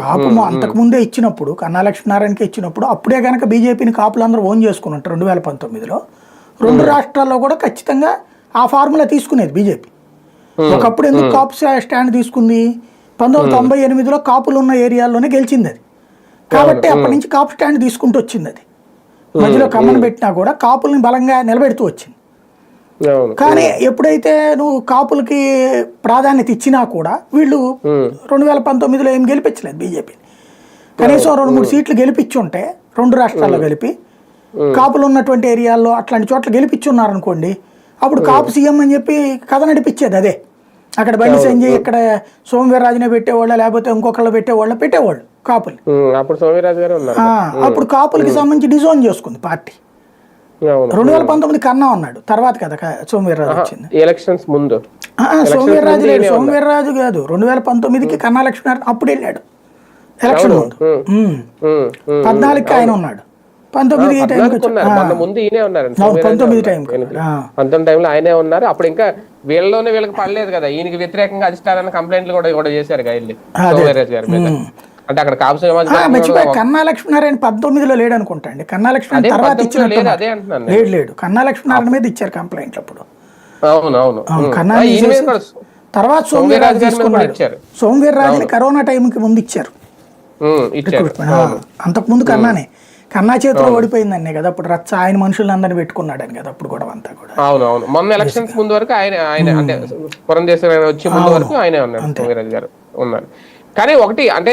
కాపు అంతకు ముందే ఇచ్చినప్పుడు కన్నా లక్ష్మీనారాయణకి ఇచ్చినప్పుడు అప్పుడే కనుక బీజేపీని కాపులు అందరూ ఓన్ చేసుకుని ఉంటారు రెండు వేల పంతొమ్మిదిలో రెండు రాష్ట్రాల్లో కూడా ఖచ్చితంగా ఆ ఫార్ములా తీసుకునేది బీజేపీ. ఒకప్పుడు ఎందుకు కాపు స్టా- స్టాండ్ తీసుకుంది? పంతొమ్మిది వందల తొంభై ఎనిమిదిలో కాపులు ఉన్న ఏరియాల్లోనే గెలిచింది అది కాబట్టి అప్పటి నుంచి కాపు స్టాండ్ తీసుకుంటూ వచ్చింది అది మధ్యలో కమ్మను పెట్టినా కూడా కాపుల్ని బలంగా నిలబెడుతూ వచ్చింది. కానీ ఎప్పుడైతే నువ్వు కాపులకి ప్రాధాన్యత ఇచ్చినా కూడా వీళ్ళు రెండు వేల పంతొమ్మిదిలో ఏం గెలిపించలేదు బీజేపీని. కనీసం రెండు మూడు సీట్లు గెలిపించి ఉంటే రెండు రాష్ట్రాల్లో కలిపి కాపులు ఉన్నటువంటి ఏరియాల్లో అట్లాంటి చోట్ల గెలిపించి ఉన్నారనుకోండి అప్పుడు కాపు సీఎం అని చెప్పి కథ నడిపించేది అదే. అక్కడ బండి సంజయ్ ఇక్కడ సోమవీర్రాజునే పెట్టేవాళ్ళ లేకపోతే ఇంకొకళ్ళు పెట్టేవాళ్ళ పెట్టేవాళ్ళు కాపులు. అప్పుడు గారు కాపులకి సంబంధించి డిజోన్ చేసుకుంది పార్టీ. రెండు వేల పంతొమ్మిది కన్నా ఉన్నాడు. తర్వాత కదా సోమవీర్రాజు వచ్చింది. ఎలక్షన్స్ ముందు. సోమవీర్రాజు లేడు సోమవీర్రాజు కాదు. రెండు వేల పంతొమ్మిదికి కన్నా లక్ష్మీనారాయణ అప్పుడు వెళ్ళాడు. ఎలక్షన్ ముందు. ఉమ్, ఉమ్. పద్నాలుగుకి ఆయన ఉన్నాడు. పంతొమ్మిది ముందు ఈయనే ఉన్నారు. పంతొమ్మిది టైంలో ఆయనే ఉన్నారు. అప్పుడు ఇంకా వీళ్ళలోనే వీళ్ళకి పడలేదు కదా. ఈయనకి వ్యతిరేకంగా అధిష్టారాన్ని కంప్లైంట్లు కూడా కూడా చేశారు కదా వీళ్ళు. గారి మీద. అంటే అక్కడ కాపు సమాజ్ ఆ, మర్చిపోయి. కన్నా లక్ష్మీనారాయణ పంతొమ్మిదిలో లేడు అనుకుంటా అండి. కన్నా లక్ష్మీనారాయణ తర్వాత. లేడు లేడు కన్నా లక్ష్మీనారాయణ మీద ఇచ్చారు కంప్లైంట్లు అప్పుడు. ఉమ్. కన్నా మీద తర్వాత సోమవీర్రాజు మీద ఇచ్చారు. సోమవీర్రాజుని కరోనా టైంకి ముందు ఇచ్చారు. ఆ, అంతకుముందు కన్నానే. కన్నా చేతిలో ఓడిపోయిందన్నే కదా అప్పుడు రచ్చ ఆయన మనుషులందరినీ పెట్టుకున్నాడని కదా అప్పుడు కూడా అంతా కూడా. అవును అవును మొన్న ఎలక్షన్స్ ముందు వరకు ఆయన ఆయన అంటే పురంధేశ్వర వచ్చే ముందు వరకు ఆయనే ఉన్నారు గారు ఉన్నారు. కానీ ఒకటి అంటే